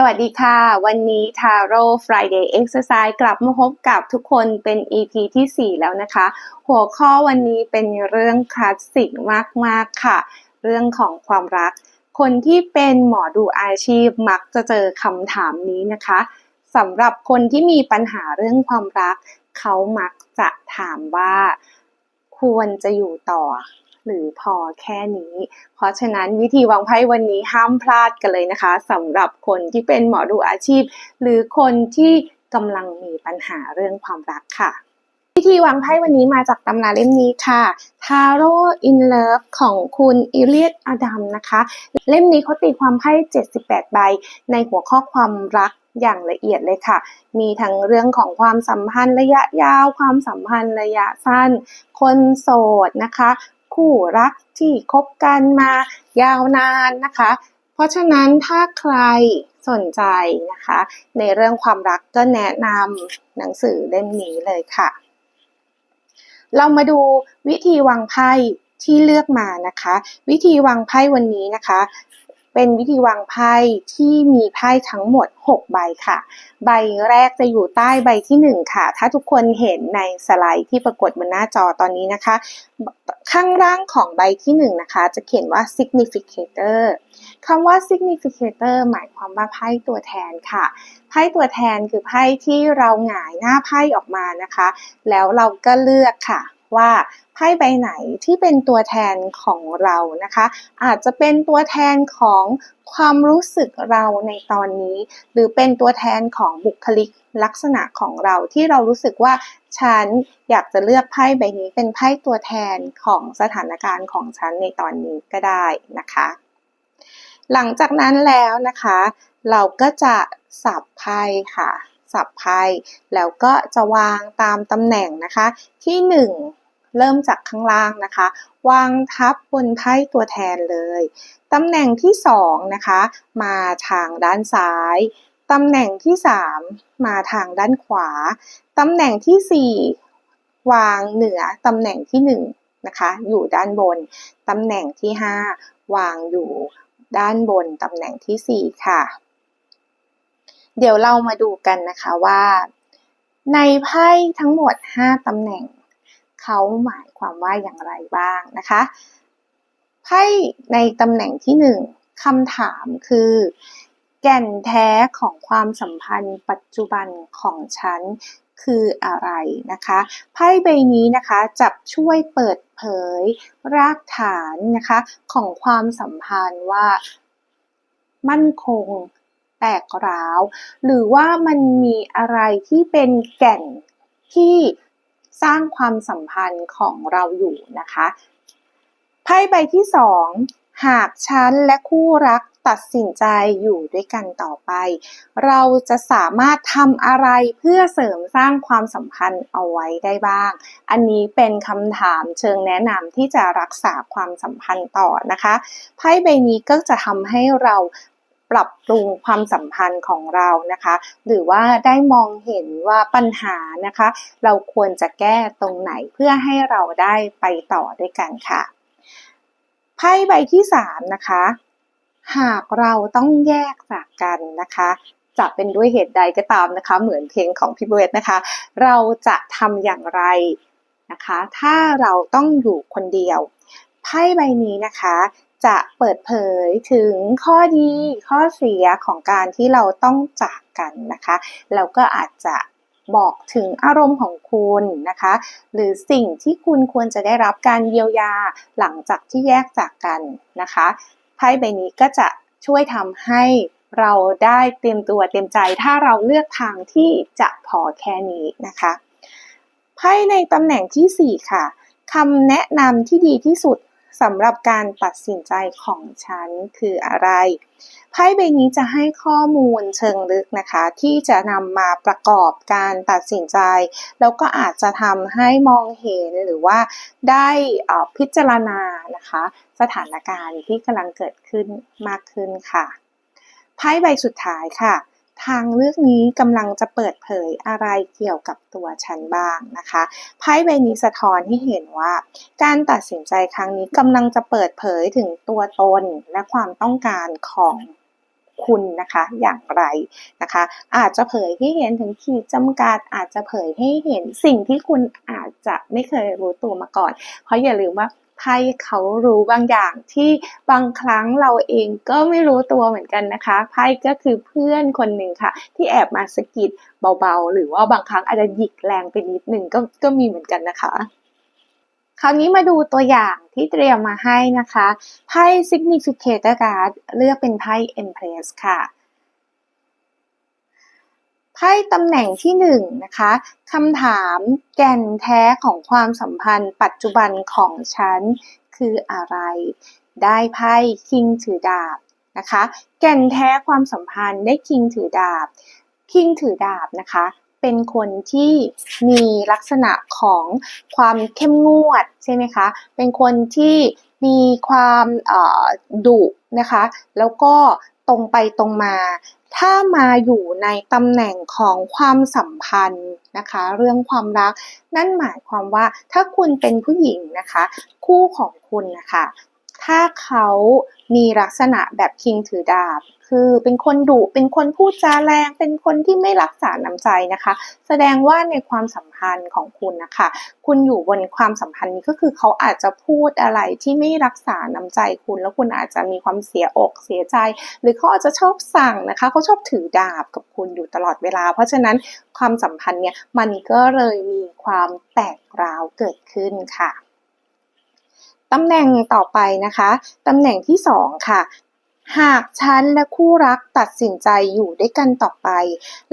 สวัสดีค่ะ วันนี้ Taro Friday Exercise กลับมาพบกับทุกคนเป็น EP ที่ 4 แล้วนะคะ หัวข้อวันนี้เป็นเรื่องคลาสสิกมาก ๆ ค่ะ เรื่องของความรัก คนที่เป็นหมอดูอาชีพมักจะเจอคำถามนี้นะคะสำหรับคนที่มีปัญหาเรื่องความรัก เขามักจะถามว่า ควรจะอยู่ต่อ หรือพอแค่นี้ เพราะฉะนั้นวิธีวางไพ่วันนี้ห้ามพลาดกันเลยนะคะสำหรับคนที่เป็นหมอดูอาชีพ หรือคนที่กำลังมีปัญหาเรื่องความรักค่ะวิธีวางไพ่วันนี้มาจากตำราเล่มนี้ค่ะ Tarot in Love ของคุณอิเลียดอดัมนะคะ เล่มนี้เขาตีความไพ่ 78 ใบ ในหัวข้อความรักอย่างละเอียดเลยค่ะ มีทั้งเรื่องของความสัมพันธ์ระยะยาว ความสัมพันธ์ระยะสั้น คนโสดนะคะ คู่รักที่คบกันมายาวนานนะคะ เพราะฉะนั้นถ้าใครสนใจนะคะ ในเรื่องความรักก็แนะนำหนังสือเล่มนี้เลยค่ะ เรามาดูวิธีวางไพ่ที่เลือกมานะคะ วิธีวางไพ่วันนี้นะคะ เป็นวิธีวางไพ่ที่มีไพ่ทั้งหมด 6 ใบค่ะ ใบแรกจะอยู่ใต้ใบที่ 1 ค่ะ ถ้าทุกคนเห็นในสไลด์ที่ปรากฏบนหน้าจอตอนนี้นะคะ ข้างล่างของใบที่ 1 นะคะ จะเขียนว่า significator คำว่า significator หมายความว่าไพ่ตัวแทนค่ะ ไพ่ตัวแทนคือไพ่ที่เราหงายหน้าไพ่ออกมานะคะ แล้วเราก็เลือกค่ะ ว่าไพ่ใบไหนที่เป็นตัวแทนของเรานะคะ อาจจะเป็นตัวแทนของความรู้สึกเราในตอนนี้ หรือเป็นตัวแทนของบุคลิกลักษณะของเราที่เรารู้สึกว่าฉันอยากจะเลือกไพ่ใบนี้เป็นไพ่ตัวแทนของสถานการณ์ของฉันในตอนนี้ก็ได้นะคะ หลังจากนั้นแล้วนะคะ เราก็จะสับไพ่ค่ะสับไพ่แล้วก็จะวางตามตำแหน่งนะคะ ที่ 1 เริ่มจากข้างล่างนะคะ วางทับบนไพ่ตัวแทนเลย ตำแหน่งที่2นะคะ มาทางด้านซ้าย ตำแหน่งที่ 3 มาทางด้านขวา ตำแหน่งที่ 4 วางเหนือตำแหน่งที่ 1 นะคะ อยู่ด้านบน ตำแหน่งที่ 5 วางอยู่ด้านบนตำแหน่งที่ 4 ค่ะ เดี๋ยวเรามาดูกันนะคะว่า ในไพ่ทั้งหมด 5ตำแหน่ง เขาหมายความว่าอย่างไรบ้างนะคะไพ่ในตำแหน่งที่1คำถามคือ แก่นแท้ของความสัมพันธ์ปัจจุบันของฉันคืออะไรนะคะไพ่ใบนี้นะคะจะช่วยเปิดเผยรากฐานนะคะของความสัมพันธ์ว่ามั่นคงแตกร้าว หรือว่ามันมีอะไรที่เป็นแก่นที่ สร้างความสัมพันธ์ของเราอยู่นะคะไพ่ใบที่สองหากฉันและคู่รักตัดสินใจอยู่ด้วยกันต่อไป เราจะสามารถทำอะไรเพื่อเสริมสร้างความสัมพันธ์เอาไว้ได้บ้าง อันนี้เป็นคำถามเชิงแนะนำที่จะรักษาความสัมพันธ์ต่อนะคะ ไพ่ใบนี้ก็จะทำให้เรา ปรับปรุงความสัมพันธ์ของเรานะคะ หรือว่าได้มองเห็นว่าปัญหานะคะ เราควรจะแก้ตรงไหนเพื่อให้เราได้ไปต่อด้วยกันค่ะไพ่ใบที่3นะคะ หากเราต้องแยกจากกันนะคะจะเป็นด้วยเหตุใดก็ตามนะคะ เหมือนเพลงของพี่เบิร์ดนะคะ เราจะทำอย่างไรนะคะ ถ้าเราต้องอยู่คนเดียวไพ่ใบนี้นะคะ จะเปิดเผยถึงข้อดีข้อเสียของการที่เราต้องจากกันนะคะแล้วก็อาจจะบอกถึงอารมณ์ของคุณนะคะ หรือสิ่งที่คุณควรจะได้รับการเยียวยาหลังจากที่แยกจากกันนะคะไพ่ใบนี้ก็จะช่วยทำให้เราได้เตรียมตัวเตรียมใจ ถ้าเราเลือกทางที่จะพอแค่นี้นะคะไพ่ในตำแหน่งที่ 4 ค่ะคำแนะนำที่ดีที่สุด สำหรับการตัดสินใจของฉันคืออะไรไพ่ใบนี้จะให้ข้อมูลเชิงลึกนะคะ ที่จะนำมาประกอบการตัดสินใจ แล้วก็อาจจะทำให้มองเห็นหรือว่าได้พิจารณานะคะ สถานการณ์ที่กำลังเกิดขึ้นมากขึ้นค่ะไพ่ใบสุดท้ายค่ะ ทางเลือกนี้กำลังจะเปิดเผยอะไรเกี่ยวกับตัวฉันบ้างนะคะไพ่ใบนี้สะท้อนให้เห็นว่า การตัดสินใจครั้งนี้กำลังจะเปิดเผยถึงตัวตนและความต้องการของคุณนะคะอย่างไรนะคะ อาจจะเผยให้เห็นถึงขีดจำกัด อาจจะเผยให้เห็นสิ่งที่คุณอาจจะไม่เคยรู้ตัวมาก่อน เพราะอย่าลืมว่า ไพ่เขารู้บางอย่างที่บางครั้งเราเองก็ไม่รู้ตัวเหมือนกันนะคะไพ่ก็คือเพื่อนคนหนึ่งค่ะ ที่แอบมาสะกิดเบาๆ หรือว่าบางครั้งอาจจะหยิกแรงไปนิดหนึ่งก็ก็มีเหมือนกันนะคะ คราวนี้มาดูตัวอย่างที่เตรียมมาให้นะคะไพ่ Significator Card เลือกเป็นไพ่ Empress ค่ะ ไพ่ตำแหน่งที่1นนะคะคำถามแก่นแท้ของความสัมพันธ์ ปัจจุบันของฉันคืออะไร ได้ไพ่คิงถือดาบนะคะ แก่นแท้ความสัมพันธ์ได้คิงถือดาบคิงถือดาบนะคะเป็นคนที่มีลักษณะของความเข้มงวดใช่ไหมคะ เป็นคนที่ มีความดุนะคะ แล้วก็ตรงไปตรงมา ถ้ามาอยู่ในตำแหน่งของความสัมพันธ์นะคะ เรื่องความรัก นั่นหมายความว่าถ้าคุณเป็นผู้หญิงนะคะ คู่ของคุณนะคะ ถ้าเขามีลักษณะแบบคิงถือดาบ คือเป็นคนดุเป็นคนพูดจาแรง เป็นคนที่ไม่รักษาน้ำใจนะคะ แสดงว่าในความสัมพันธ์ของคุณนะคะ คุณอยู่บนความสัมพันธ์นี้ก็คือเขาอาจจะพูดอะไรที่ไม่รักษาน้ำใจคุณ แล้วคุณอาจจะมีความเสียอกเสียใจ หรือเขาอาจจะชอบสั่งนะคะเขาชอบถือดาบกับคุณอยู่ตลอดเวลา เพราะฉะนั้นความสัมพันธ์เนี่ยมันก็เลยมีความแตกร้าวเกิดขึ้นค่ะ ตำแหน่งต่อไปนะคะ ตำแหน่งที่2ค่ะ หากฉันและคู่รักตัดสินใจอยู่ด้วยกันต่อไป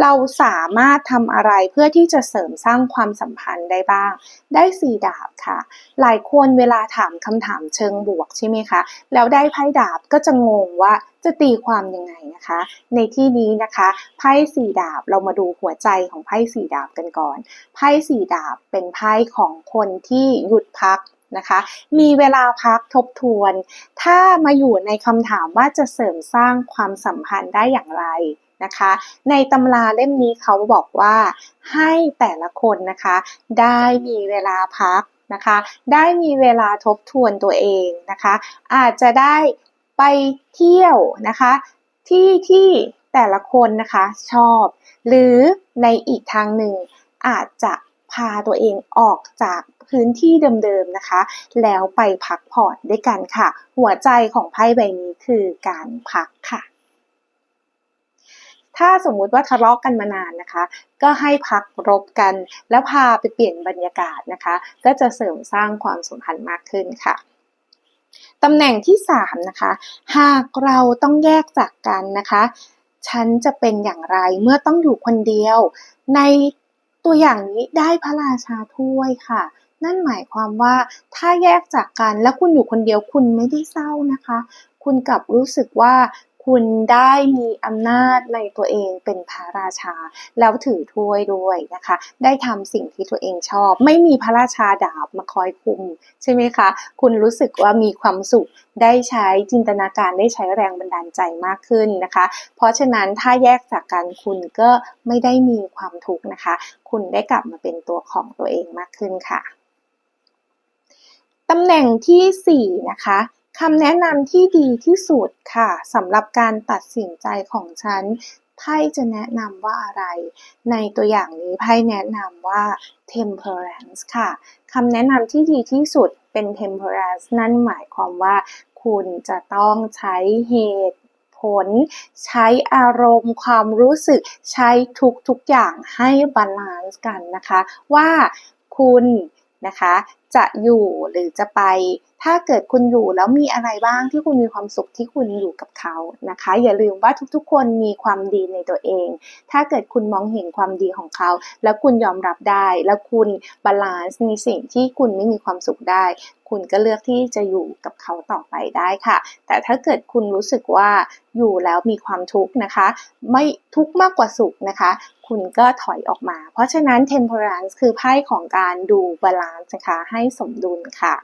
เราสามารถทำอะไรเพื่อที่จะเสริมสร้างความสัมพันธ์ได้บ้าง ได้สี่ดาบค่ะ หลายคนเวลาถามคำถามเชิงบวกใช่ไหมคะ แล้วได้ไพ่ดาบก็จะงงว่าจะตีความยังไงนะคะ ในที่นี้นะคะไพ่สี่ดาบเรามาดูหัวใจของไพ่สี่ดาบกันก่อนไพ่สี่ดาบเป็นไพ่ของคนที่หยุดพัก นะคะ มีเวลาพักทบทวน ถ้ามาอยู่ในคำถามว่าจะเสริมสร้างความสัมพันธ์ได้อย่างไรนะคะ ในตำราเล่มนี้เขาบอกว่าให้แต่ละคนนะคะ ได้มีเวลาพักนะคะ ได้มีเวลาทบทวนตัวเองนะคะ อาจจะได้ไปเที่ยวนะคะ ที่ที่แต่ละคนนะคะชอบ หรือในอีกทางหนึ่งอาจจะ พาตัวเองออกจากพื้นที่เดิมๆนะคะ แล้วไปพักผ่อนด้วยกันค่ะ หัวใจของไพ่ใบนี้คือการพักค่ะ ถ้าสมมุติว่าทะเลาะกกันมานานนะคะ ก็ให้พักรบกัน แล้วพาไปเปลี่ยนบรรยากาศนะคะ ก็จะเสริมสร้างความสัมพันธ์มากขึ้นค่ะตำแหน่งที่ 3 นะคะ หากเราต้องแยกจากกันนะคะ ฉันจะเป็นอย่างไรเมื่อต้องอยู่คนเดียว ใน ตัวอย่างนี้ได้พระราชาถ้วยค่ะ นั่นหมายความว่าถ้าแยกจากกันแล้วคุณอยู่คนเดียวคุณไม่ได้เศร้านะคะ คุณกลับรู้สึกว่า คุณได้มีอำนาจในตัวเองเป็นพระราชา แล้วถือถ้วยด้วยนะคะ ได้ทำสิ่งที่ตัวเองชอบ ไม่มีพระราชาดาบมาคอยคุม ใช่ไหมคะ คุณรู้สึกว่ามีความสุขได้ใช้จินตนาการได้ใช้แรงบันดาลใจมากขึ้นนะคะ เพราะฉะนั้นถ้าแยกจากกันคุณก็ไม่ได้มีความทุกข์นะคะ คุณได้กลับมาเป็นตัวของตัวเองมากขึ้นค่ะตำแหน่งที่ 4 นะคะำแนะนำที่ดีที่สุดค่ะสำหรับการตัดสินใจของฉันไพ่จะแนะนำว่าอะไร ในตัวอย่างนี้ไพ่แนะนำว่า temperance ค่ะคำแนะนำที่ดีที่สุดเป็น temperance นั่นหมายความว่า คุณจะต้องใช้เหตุผล ใช้อารมณ์ความรู้สึกใช้ทุกทุกอย่างให้บาลานซ์กันนะคะ ว่าคุณนะคะ จะอยู่หรือจะไป ถ้าเกิดคุณอยู่แล้วมีอะไรบ้างที่คุณมีความสุขที่คุณอยู่กับเขานะคะ อย่าลืมว่าทุกๆ คนมีความดีในตัวเอง ถ้าเกิดคุณมองเห็นความดีของเขา แล้วคุณยอมรับได้ แล้วคุณบาลานซ์ในสิ่งที่คุณไม่มีความสุขได้ คุณก็เลือกที่จะอยู่กับเขาต่อไปได้ค่ะ แต่ถ้าเกิดคุณรู้สึกว่าอยู่แล้วมีความทุกข์นะคะ ไม่ทุกข์มากกว่าสุขนะคะคุณก็ถอยออกมา เพราะฉะนั้น temperance คือไพ่ของการดูบาลานซ์นะคะ ให้สมดุลค่ะ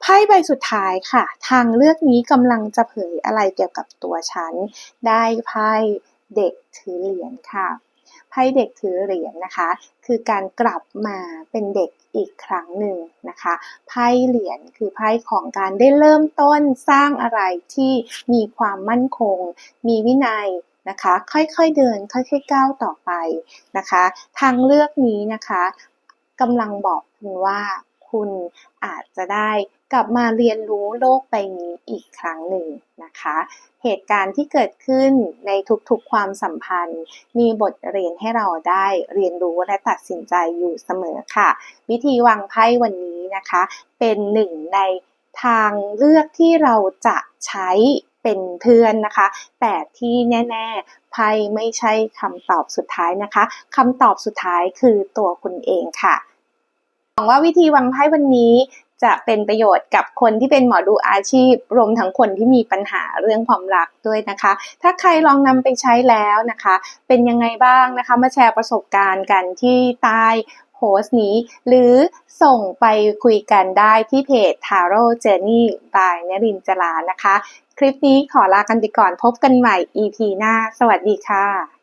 ไพ่ใบสุดท้ายค่ะ ทางเลือกนี้กำลังจะเผยอะไรเกี่ยวกับตัวฉัน ได้ไพ่เด็กถือเหรียญค่ะไพ่เด็กถือเหรียญนะคะ คือการกลับมาเป็นเด็กอีกครั้งหนึ่งนะคะไพ่เหรียญคือไพ่ของการได้เริ่มต้นสร้างอะไรที่มีความมั่นคง มีวินัยนะคะ ค่อยๆเดิน ค่อยๆก้าวต่อไปนะคะ ทางเลือกนี้นะคะ กำลังบอกคุณว่าคุณอาจจะได้กลับมาเรียนรู้โลกใบนี้อีกครั้งหนึ่งนะคะ เหตุการณ์ที่เกิดขึ้นในทุกๆความสัมพันธ์ มีบทเรียนให้เราได้เรียนรู้และตัดสินใจอยู่เสมอค่ะ วิธีวางไพ่วันนี้นะคะ เป็นหนึ่งในทางเลือกที่เราจะใช้ เป็นเพื่อนนะคะ แต่ที่แน่ๆไพ่ไม่ใช่คำตอบสุดท้ายนะคะคำตอบสุดท้ายคือตัวคุณเองค่ะหวังว่าวิธีวางไพ่วันนี้จะเป็นประโยชน์กับคนที่เป็นหมอดูอาชีพ รวมทั้งคนที่มีปัญหาเรื่องความรักด้วยนะคะ ถ้าใครลองนำไปใช้แล้วนะคะ เป็นยังไงบ้างนะคะ มาแชร์ประสบการณ์กันที่ใต้ โพสต์นี้ หรือส่งไปคุยกันได้ที่เพจ Taro Journey by นรินจลานะคะ คลิปนี้ขอลากันไปก่อนพบกันใหม่ EP หน้า สวัสดีค่ะ